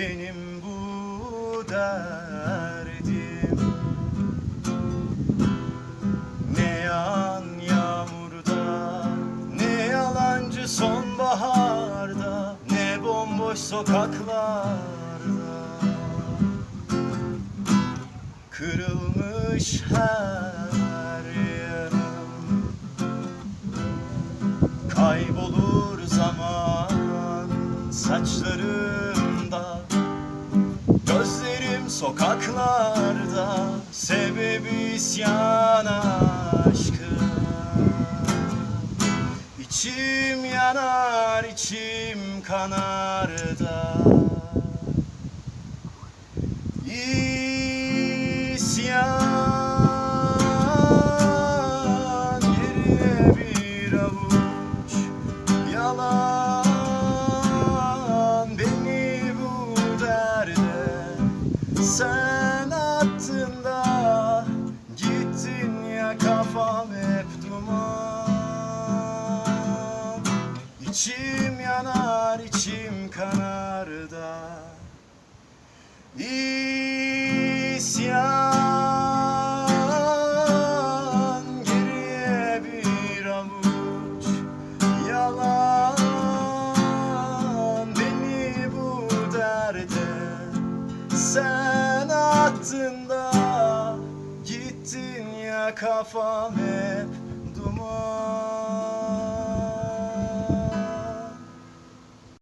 benim bu derdim. Ne yağan yağmurda Ne yalancı sonbaharda Ne bomboş sokaklarda. Kırılmış her yanım Kaybolur zaman Gözlerim sokaklarda Sebebi isyan aşkım İçim yanar içim kanar da sen attın da gittin ya kafam hep duman. İçim yanar içim kanar da attın Gittin ya kafam hep duman.